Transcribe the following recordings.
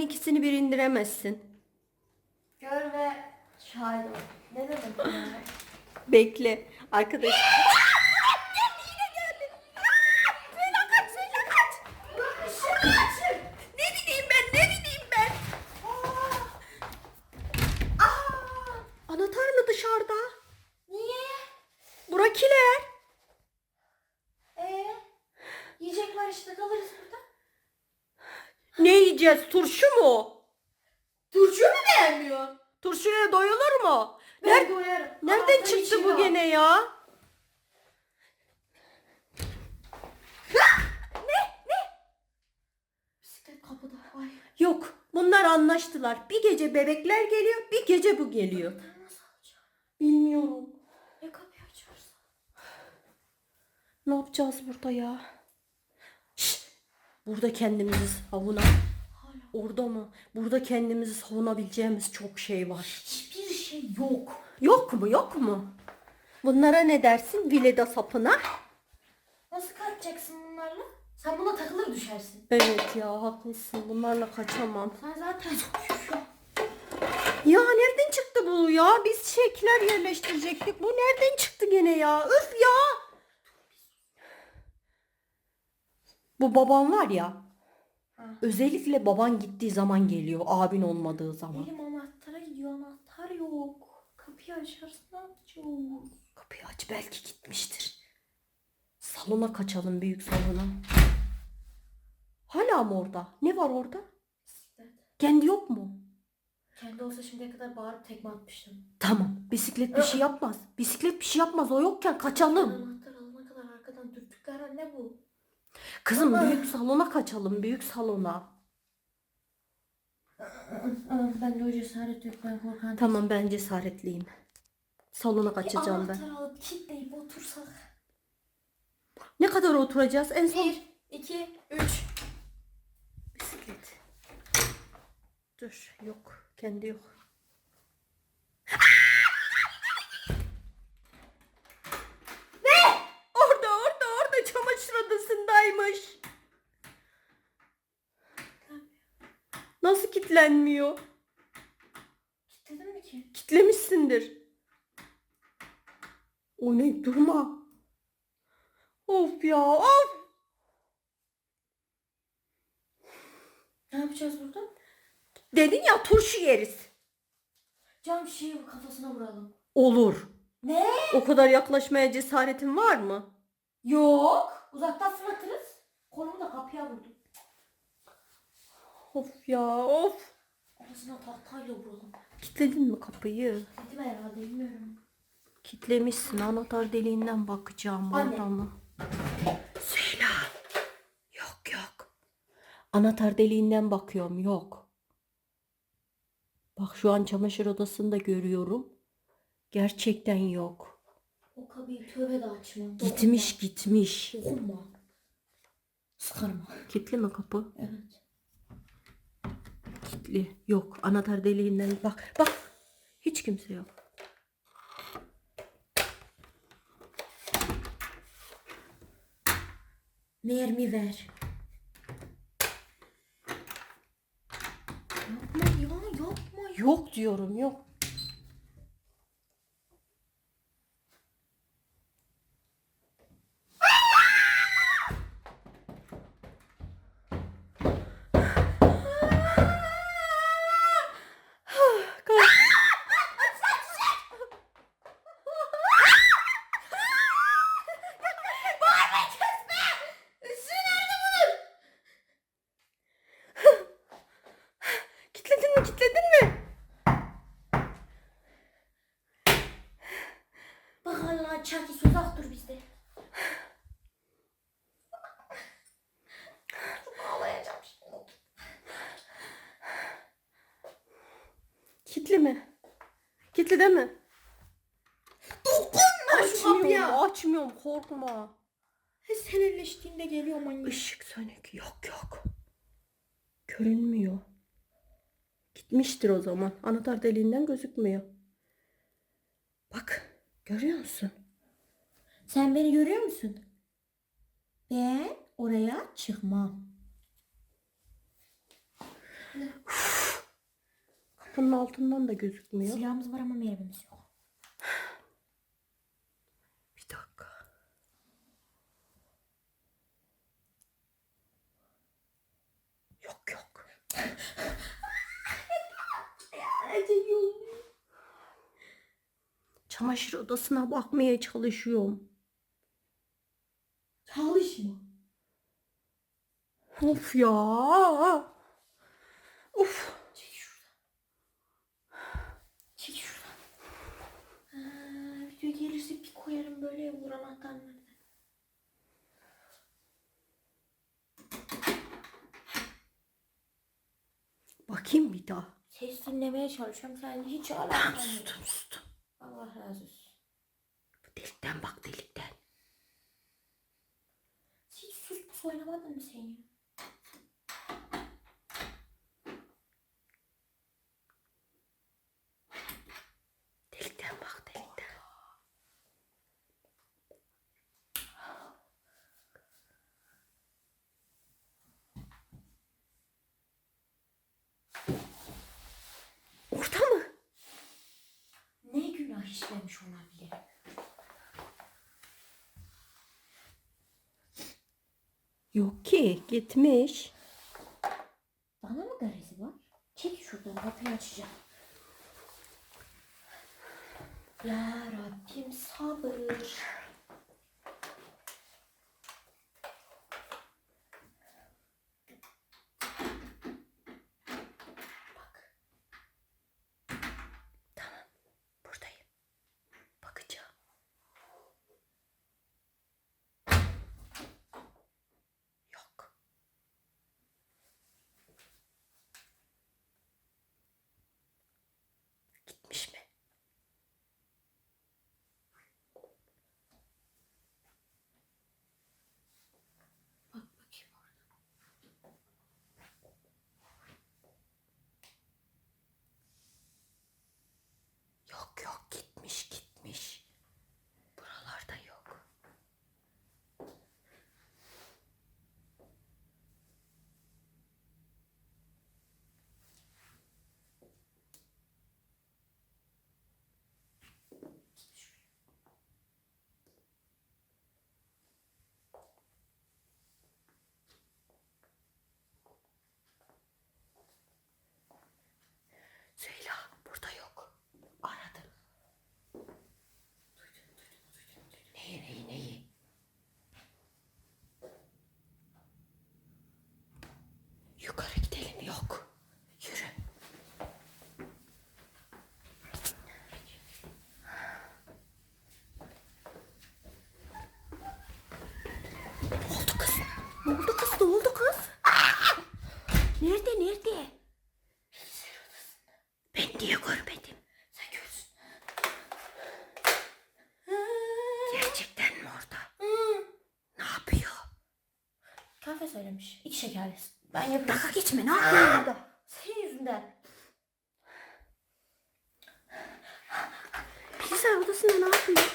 bunların ikisini bir indiremezsin. Gör ve şahit ol. Ne yani? Bekle. Arkadaş. Ne bileyim ben ne bileyim ben. Anahtar mı dışarıda? Niye? Burakiler. Ee, yiyecek var işte kalırız burada. Ne yiyeceğiz? Turşu mu? Turşu mu beğenmiyor? Turşuyla doyulur mu? Ben Ner- doyarım. Nereden Anahtarı çıktı bu gene ya? Bisiklet kapıda. Ay. Yok. Bunlar anlaştılar. Bir gece bebekler geliyor, bir gece bu geliyor. Bilmiyorum. Ya kapıyı açarsa? Ne yapacağız burada ya? Şşt! Burada kendimizi savuna. Orada mı? Burada kendimizi savunabileceğimiz çok şey var. Hiçbir şey yok. Yok mu? Yok mu? Bunlara ne dersin? Vileda sapına. Nasıl kaçacaksın bunlarla? Sen buna takılır düşersin. Evet ya haklısın. Bunlarla kaçamam. Sen zaten. Ya nereden çıktı bu ya? Biz şekler yerleştirecektik. Bu nereden çıktı gene ya? Öf ya! Bu babam var ya. Ha. Özellikle baban gittiği zaman geliyor. Abin olmadığı zaman. Elim anahtara gidiyor. Anahtar yok. Kapıyı açarsın ne yapacağız? Kapıyı aç belki gitmiştir. Salona kaçalım büyük salona. Hala mı orada? Ne var orada? Bisiklet. Kendi yok mu? Kendi olsa şimdiye kadar bağırıp tekme atmıştım. Tamam. Bisiklet bir şey yapmaz. Bisiklet bir şey yapmaz. O yokken kaçalım. Anahtar alana kadar arkadan dürttükler ne bu? Kızım büyük salona kaçalım. Büyük salona. Ben de o cesaret yok ben korkan. Tamam ben cesaretliyim. Salona kaçacağım ben. anahtar alıp kilitleyip otursak. Ne kadar oturacağız? En son Bir, iki, üç. bisiklet. Dur yok. Kendi yok. Ne? Orada orada orada çamaşır odasındaymış. Nasıl kilitlenmiyor? Kilitledin mi ki? Kitlemişsindir. Oynayıp durma. Of ya of. Ne yapacağız burada? Dedin ya turşu yeriz. Cam şişeyi kafasına vuralım. Olur. Ne? O kadar yaklaşmaya cesaretin var mı? Yok. Uzaktan fırlatırız. Kolumu da kapıya vurdum. Of ya of. Ağzına tahtayla vuralım. Kitledin mi kapıyı? Dedim herhalde bilmiyorum. Kitlemişsin. Anahtar deliğinden bakacağım. Anne. Orada mı? Söyle. Yok yok. Anahtar deliğinden bakıyorum. Yok. Bak şu an çamaşır odasında görüyorum. Gerçekten yok. O kapıyı tövbe de açma. Gitmiş gitmiş. Dokunma. Sıkarım. Kitli mi kapı? Evet. Kitli. Yok. Anahtar deliğinden bak. Bak. Hiç kimse yok. Mermi ver. Yapma ya yapma ya. Yok diyorum yok. Mi? Kitledin mi? Bak Allah çakis uzak dur bizde. Ağlayacağım şimdi. Kitli mi? Kitli değil mi? Dokunma şu Açmıyorum, kapıya. açmıyorum korkma. He sen elleştiğinde geliyor manyak. Işık sönük. Yok yok. Görünmüyor. Gitmiştir o zaman. Anahtar deliğinden gözükmüyor. Bak. Görüyor musun? Sen beni görüyor musun? Ben oraya çıkmam. Uf. Kapının altından da gözükmüyor. Silahımız var ama mermimiz yok. Bir dakika. Yok yok. Çamaşır odasına bakmaya çalışıyorum. Çalışma. Of ya. Of. Çek şuradan. Çek şuradan. Ha, video gelirse bir koyarım böyle vur anahtar nerede? Bakayım bir daha. Ses dinlemeye çalışıyorum. Sen hiç alakam yok. sustum sustum. Razı olsun. Delikten bak delikten. Hiç sus pus oynamadın mı sen ya? Delikten bak delikten. Ne günah işlemiş olabilir? Yok ki gitmiş. Bana mı garezi var? Çek şuradan kapıyı açacağım. Ya Rabbim sabır. Bak. Buradayım. Bakacağım. Yok. Gitmiş mi? Bak bakayım orada. Yok yok gitmiş gitmiş. Buralarda yok. Süheyla burada yok. Aradım. Neyi neyi neyi? Yukarı gidelim yok. Yürü. Ne oldu kız? Ne oldu kız? Ne oldu kız? Aa! Nerede nerede? Ben niye görmedim? Sen görsün. Gerçekten mi orada? Ne yapıyor? Kahve söylemiş. İki şekerli. Ben yapıyorum. Dalga geçme ne yapıyor burada? Senin yüzünden. Bilgisayar odasında ne yapıyor?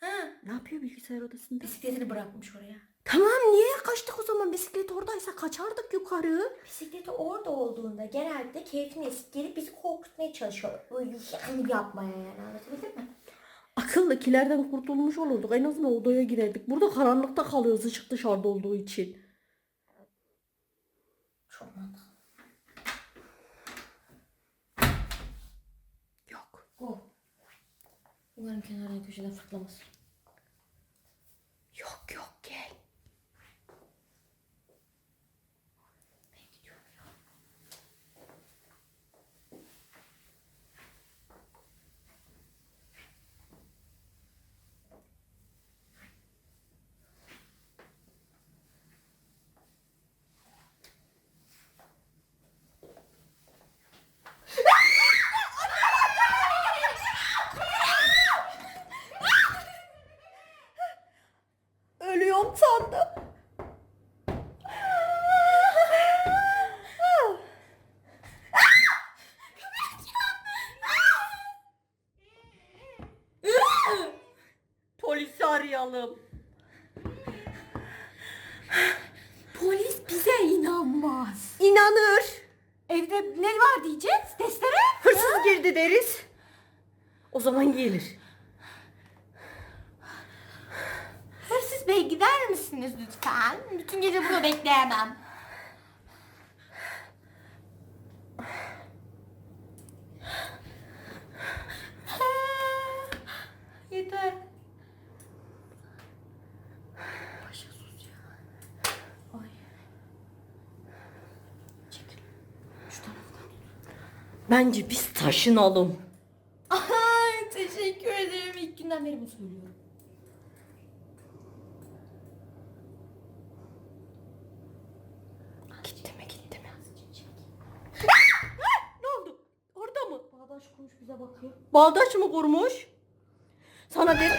Ha. Ne yapıyor bilgisayar odasında? Bisikletini bırakmış oraya. Tamam niye kaçtık o zaman bisiklet oradaysa kaçardık yukarı. Bisikleti orada olduğunda genelde keyfini esip gelip bizi korkutmaya çalışıyor. Böyle yani yapmaya yani anlatabildim mi? Akıllıkilerden kurtulmuş olurduk en azından odaya girerdik. Burada karanlıkta kalıyoruz ışık dışarıda olduğu için. Çok mantıklı. Yok. Oh. Umarım kenardan köşeden fırtlamaz. Yok yok gel. Ben gidiyorum ya. Ölüyorum sandım. Polisi arayalım. Polis bize inanmaz. İnanır. evde ne var diyeceğiz? Testere? Hırsız girdi deriz. O zaman gelir. Hırsız bey gider misiniz lütfen? Bütün gece burada bekleyemem. Yeter. Başa sus ya. Ay. Çekil. Şu taraftan. Bence biz taşınalım. Ay teşekkür ederim. İlk günden beri bunu söylüyorum. Gitti mi gitti mi? ne oldu? Orada mı? Bize bakıyor. Bağdaş mı kurmuş? Sana dedim.